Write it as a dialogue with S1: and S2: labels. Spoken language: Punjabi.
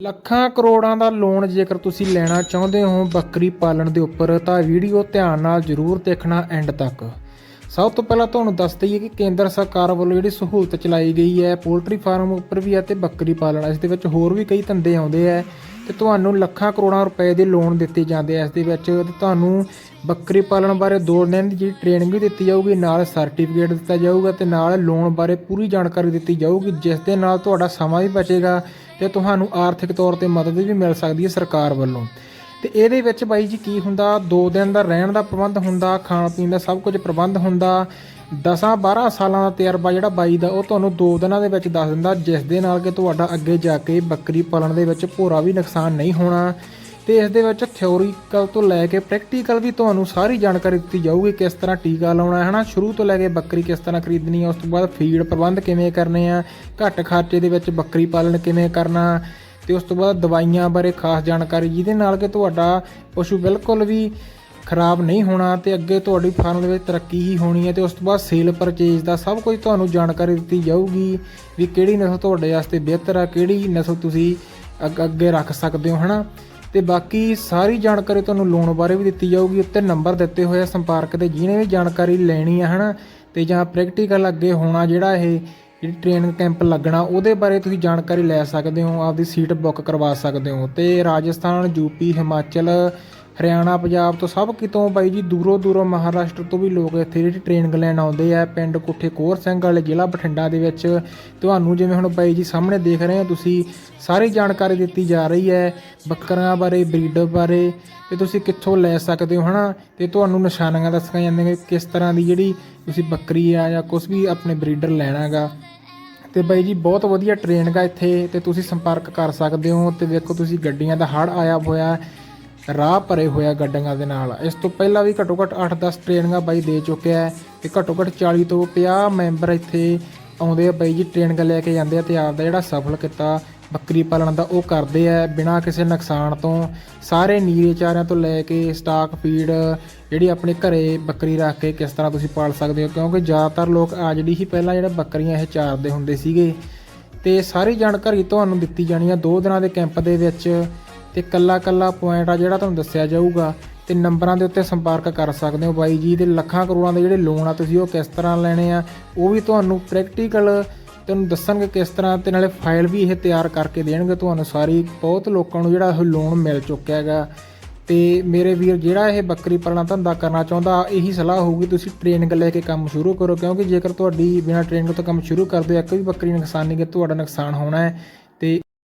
S1: ਲੱਖਾਂ ਕਰੋੜਾਂ ਦਾ ਲੋਨ ਜੇਕਰ ਤੁਸੀਂ ਲੈਣਾ ਚਾਹੁੰਦੇ ਹੋ ਬੱਕਰੀ ਪਾਲਣ ਦੇ ਉੱਪਰ, ਤਾਂ ਵੀਡੀਓ ਧਿਆਨ ਨਾਲ ਜ਼ਰੂਰ ਦੇਖਣਾ ਐਂਡ ਤੱਕ। ਸਭ ਤੋਂ ਪਹਿਲਾਂ ਤੁਹਾਨੂੰ ਦੱਸ ਦਈਏ ਕਿ ਕੇਂਦਰ ਸਰਕਾਰ ਵੱਲੋਂ ਜਿਹੜੀ ਸਹੂਲਤ ਚਲਾਈ ਗਈ ਹੈ, ਪੋਲਟਰੀ ਫਾਰਮ ਉੱਪਰ ਵੀ ਹੈ ਤੇ ਬੱਕਰੀ ਪਾਲਣ। ਇਸ ਦੇ ਵਿੱਚ ਹੋਰ ਵੀ ਕਈ ਧੰਦੇ ਆਉਂਦੇ ਆ ਤੇ ਤੁਹਾਨੂੰ ਲੱਖਾਂ ਕਰੋੜਾਂ ਰੁਪਏ ਦੇ ਲੋਨ ਦਿੱਤੇ ਜਾਂਦੇ ਆ ਇਸ ਦੇ ਵਿੱਚ ਤੇ ਤੁਹਾਨੂੰ ਬੱਕਰੀ ਪਾਲਣ ਬਾਰੇ ਦੋ ਦਿਨ ਦੀ ਜਿਹੜੀ ਟ੍ਰੇਨਿੰਗ ਵੀ ਦਿੱਤੀ ਜਾਊਗੀ, ਨਾਲ ਸਰਟੀਫਿਕੇਟ ਦਿੱਤਾ ਜਾਊਗਾ ਤੇ ਨਾਲ ਲੋਨ ਬਾਰੇ ਪੂਰੀ ਜਾਣਕਾਰੀ ਦਿੱਤੀ ਜਾਊਗੀ, ਜਿਸ ਦੇ ਨਾਲ ਤੁਹਾਡਾ ਸਮਾਂ ਵੀ ਬਚੇਗਾ। ਤੇ ਤੁਹਾਨੂੰ ਆਰਥਿਕ ਤੌਰ ਤੇ ਮਦਦ ਵੀ ਮਿਲ ਸਕਦੀ ਹੈ ਸਰਕਾਰ ਵੱਲੋਂ। ਤੇ ਇਹਦੇ ਵਿੱਚ ਬਾਈ ਜੀ ਕੀ ਹੁੰਦਾ 2 ਦਿਨ ਦਾ ਰਹਿਣ ਦਾ ਪ੍ਰਬੰਧ ਹੁੰਦਾ, ਖਾਣ ਪੀਣ ਦਾ ਸਭ ਕੁਝ ਪ੍ਰਬੰਧ ਹੁੰਦਾ। 10 12 ਸਾਲਾਂ ਦਾ ਤਜਰਬਾ ਜਿਹੜਾ ਬਾਈ ਦਾ, ਉਹ ਤੁਹਾਨੂੰ 2 ਦਿਨਾਂ ਦੇ ਵਿੱਚ ਦੱਸ ਦਿੰਦਾ, ਜਿਸ ਦੇ ਨਾਲ ਕਿ ਤੁਹਾਡਾ ਅੱਗੇ ਜਾ ਕੇ ਬੱਕਰੀ ਪਾਲਣ ਦੇ ਵਿੱਚ ਭੋਰਾ ਵੀ ਨੁਕਸਾਨ ਨਹੀਂ ਹੋਣਾ। ਤੇ ਇਸ ਦੇ ਵਿੱਚ ਥਿਉਰੀਕਲ ਤੋਂ ਲੈ ਕੇ ਪ੍ਰੈਕਟੀਕਲ ਵੀ ਤੁਹਾਨੂੰ ਸਾਰੀ ਜਾਣਕਾਰੀ ਦਿੱਤੀ ਜਾਊਗੀ ਕਿਸ ਤਰ੍ਹਾਂ ਟੀਕਾ ਲਾਉਣਾ ਹੈ, ਹਨਾ? ਸ਼ੁਰੂ ਤੋਂ ਲੈ ਕੇ ਬੱਕਰੀ ਕਿਸ ਤਰ੍ਹਾਂ ਖਰੀਦਣੀ ਹੈ, ਉਸ ਤੋਂ ਬਾਅਦ ਫੀਡ ਪ੍ਰਬੰਧ ਕਿਵੇਂ ਕਰਨੇ ਆ, ਘੱਟ ਖਰਚੇ ਦੇ ਵਿੱਚ ਬੱਕਰੀ ਪਾਲਣ ਕਿਵੇਂ ਕਰਨਾ, ਤੇ ਉਸ ਤੋਂ ਬਾਅਦ ਦਵਾਈਆਂ ਬਾਰੇ ਖਾਸ ਜਾਣਕਾਰੀ, ਜਿਹਦੇ ਨਾਲ ਕਿ ਤੁਹਾਡਾ ਪਸ਼ੂ ਬਿਲਕੁਲ ਵੀ ਖਰਾਬ ਨਹੀਂ ਹੋਣਾ ਤੇ ਅੱਗੇ ਤੁਹਾਡੀ ਫਾਰਮ ਦੇ ਵਿੱਚ ਤਰੱਕੀ ਹੀ ਹੋਣੀ ਹੈ ਤੇ ਉਸ ਤੋਂ ਬਾਅਦ ਸੇਲ ਪਰਚੇਜ ਦਾ ਸਭ ਕੁਝ ਤੁਹਾਨੂੰ ਜਾਣਕਾਰੀ ਦਿੱਤੀ ਜਾਊਗੀ ਵੀ ਕਿਹੜੀ ਨਸਲ ਤੁਹਾਡੇ ਵਾਸਤੇ ਬਿਹਤਰ ਆ, ਕਿਹੜੀ ਨਸਲ ਤੁਸੀਂ ਅੱਗੇ ਰੱਖ ਸਕਦੇ ਹੋ, ਹਨਾ? ਤੇ ਬਾਕੀ ਸਾਰੀ ਜਾਣਕਾਰੀ ਤੁਹਾਨੂੰ ਲੋਨ ਬਾਰੇ ਵੀ ਦਿੱਤੀ ਜਾਊਗੀ, ਉੱਤੇ ਨੰਬਰ ਦਿੱਤੇ ਹੋਏ ਆ ਸੰਪਰਕ ਤੇ ਜਿਹਨੇ ਵੀ ਜਾਣਕਾਰੀ ਲੈਣੀ ਆ, ਹਨਾ, ਤੇ ਜਾਂ ਪ੍ਰੈਕਟੀਕਲ ਅੱਗੇ ਹੋਣਾ ਜਿਹੜਾ ਇਹ ਜਿਹੜੀ ਟ੍ਰੇਨਿੰਗ ਕੈਂਪ ਲੱਗਣਾ, ਉਹਦੇ ਬਾਰੇ ਤੁਸੀਂ ਜਾਣਕਾਰੀ ਲੈ ਸਕਦੇ ਹੋ, ਆਪਦੀ ਸੀਟ ਬੁੱਕ ਕਰਵਾ ਸਕਦੇ ਹੋ। ਤੇ ਰਾਜਸਥਾਨ ਯੂਪੀ ਹਿਮਾਚਲ ਹਰਿਆਣਾ, ਪੰਜਾਬ ਤੋਂ ਸਭ ਕਿਤੋਂ ਬਾਈ ਜੀ ਦੂਰੋਂ ਦੂਰੋਂ ਮਹਾਰਾਸ਼ਟਰ ਤੋਂ ਵੀ ਲੋਕ ਇੱਥੇ ਜਿਹੜੀ ਟ੍ਰੇਨਿੰਗ ਲੈਣ ਆਉਂਦੇ ਆ, ਪਿੰਡ ਕੋਠੇ ਕੋਰ ਸਿੰਘ ਵਾਲੇ ਜ਼ਿਲ੍ਹਾ ਬਠਿੰਡਾ ਦੇ ਵਿੱਚ। ਤੁਹਾਨੂੰ ਜਿਵੇਂ ਹੁਣ ਬਾਈ ਜੀ ਸਾਹਮਣੇ ਦੇਖ ਰਹੇ ਹੋ, ਤੁਸੀਂ ਸਾਰੀ ਜਾਣਕਾਰੀ ਦਿੱਤੀ ਜਾ ਰਹੀ ਹੈ ਬੱਕਰੀਆਂ ਬਾਰੇ ਬਰੀਡਰ ਬਾਰੇ, ਤੇ ਤੁਸੀਂ ਕਿੱਥੋਂ ਲੈ ਸਕਦੇ ਹੋ, ਹਨਾ? ਤੇ ਤੁਹਾਨੂੰ ਨਿਸ਼ਾਨੀਆਂ ਦੱਸੀਆਂ ਜਾਂਦੀਆਂ ਕਿਸ ਤਰ੍ਹਾਂ ਦੀ ਜਿਹੜੀ ਤੁਸੀਂ ਬੱਕਰੀ ਆ ਜਾਂ ਕੁਝ ਵੀ ਆਪਣੇ ਬਰੀਡਰ ਲੈਣਾਗਾ। ਤੇ ਬਾਈ ਜੀ ਬਹੁਤ ਵਧੀਆ ਟ੍ਰੇਨਿੰਗ ਆ ਇੱਥੇ, ਤੇ ਤੁਸੀਂ ਸੰਪਰਕ ਕਰ ਸਕਦੇ ਹੋ, ਤੇ ਵੇਖੋ ਤੁਸੀਂ ਗੱਡੀਆਂ ਦਾ ਹੜ ਆਇਆ ਹੋਇਆ। ਰਾਹ ਭਰੇ ਹੋਇਆ ਗੱਡੀਆਂ ਦੇ ਨਾਲ। ਇਸ ਤੋਂ ਪਹਿਲਾਂ ਵੀ ਘੱਟੋ ਘੱਟ 8-10 ਟ੍ਰੇਨਿੰਗਾਂ ਬਾਈ ਦੇ ਚੁੱਕਿਆ ਹੈ ਤੇ ਘੱਟੋ ਘੱਟ 40 ਤੋਂ 50 ਮੈਂਬਰ ਇੱਥੇ ਆਉਂਦੇ ਆ ਬਾਈ ਜੀ, ਟ੍ਰੇਨਿੰਗ ਲੈ ਕੇ ਜਾਂਦੇ ਆ ਤੇ ਆਪਦਾ ਜਿਹੜਾ ਸਫਲ ਕੀਤਾ ਬੱਕਰੀ ਪਾਲਣ ਦਾ ਉਹ ਕਰਦੇ ਆ ਬਿਨਾਂ ਕਿਸੇ ਨੁਕਸਾਨ ਤੋਂ। ਸਾਰੇ ਨੀਰੇ ਚਾਰਿਆਂ ਤੋਂ ਲੈ ਕੇ ਸਟਾਕ ਫੀਡ, ਜਿਹੜੀ ਆਪਣੇ ਘਰੇ ਬੱਕਰੀ ਰੱਖ ਕੇ ਕਿਸ ਤਰ੍ਹਾਂ ਤੁਸੀਂ ਪਾਲ ਸਕਦੇ ਹੋ, ਕਿਉਂਕਿ ਜ਼ਿਆਦਾਤਰ ਲੋਕ ਆ ਜਿਹੜੀ ਹੀ ਪਹਿਲਾਂ ਜਿਹੜਾ ਬੱਕਰੀਆਂ ਇਹ ਚਾਰਦੇ ਹੁੰਦੇ ਸੀਗੇ। ਤੇ ਸਾਰੀ ਜਾਣਕਾਰੀ ਤੁਹਾਨੂੰ ਦਿੱਤੀ ਜਾਣੀ ਆ ਦੋ ਦਿਨਾਂ ਦੇ ਕੈਂਪ ਦੇ ਵਿੱਚ। ਤੇ ਕੱਲਾ ਕੱਲਾ ਪੁਆਇੰਟ ਆ ਜਿਹੜਾ ਤੁਹਾਨੂੰ ਦੱਸਿਆ ਜਾਊਗਾ ਤੇ ਨੰਬਰਾਂ ਦੇ ਉੱਤੇ ਸੰਪਰਕ ਕਰ ਸਕਦੇ ਹੋ ਬਾਈ ਜੀ ਦੇ ਲੱਖਾਂ ਕਰੋੜਾਂ ਦੇ ਜਿਹੜੇ ਲੋਨ ਆ ਤੁਸੀਂ ਉਹ ਕਿਸ ਤਰ੍ਹਾਂ ਲੈਣੇ ਆ, ਉਹ ਵੀ ਤੁਹਾਨੂੰ ਪ੍ਰੈਕਟੀਕਲ ਤੁਹਾਨੂੰ ਦੱਸਣਗੇ ਕਿਸ ਤਰ੍ਹਾਂ ਤੇ ਨਾਲੇ ਫਾਈਲ ਵੀ ਇਹ ਤਿਆਰ ਕਰਕੇ ਦੇਣਗੇ ਤੁਹਾਨੂੰ ਸਾਰੀ, ਬਹੁਤ ਲੋਕਾਂ ਨੂੰ ਜਿਹੜਾ ਇਹ ਲੋਨ ਮਿਲ ਚੁੱਕਿਆ ਹੈਗਾ। ਤੇ ਮੇਰੇ ਵੀਰ ਜਿਹੜਾ ਇਹ ਬੱਕਰੀ ਪਾਲਣਾ ਧੰਦਾ ਕਰਨਾ ਚਾਹੁੰਦਾ, ਇਹੀ ਸਲਾਹ ਹੋਊਗੀ ਤੁਸੀਂ ਟ੍ਰੇਨਿੰਗ ਲੈ ਕੇ ਕੰਮ ਸ਼ੁਰੂ ਕਰੋ, ਕਿਉਂਕਿ ਜੇਕਰ ਤੁਹਾਡੀ ਬਿਨਾਂ ਟ੍ਰੇਨਿੰਗ ਤੋਂ ਕੰਮ ਸ਼ੁਰੂ ਕਰਦੇ ਆ ਕੋਈ ਵੀ ਬੱਕਰੀ ਨੁਕਸਾਨੀ ਨਹੀਂ ਕਿ ਤੁਹਾਡਾ ਨੁਕਸਾਨ ਹੋਣਾ ਹੈ।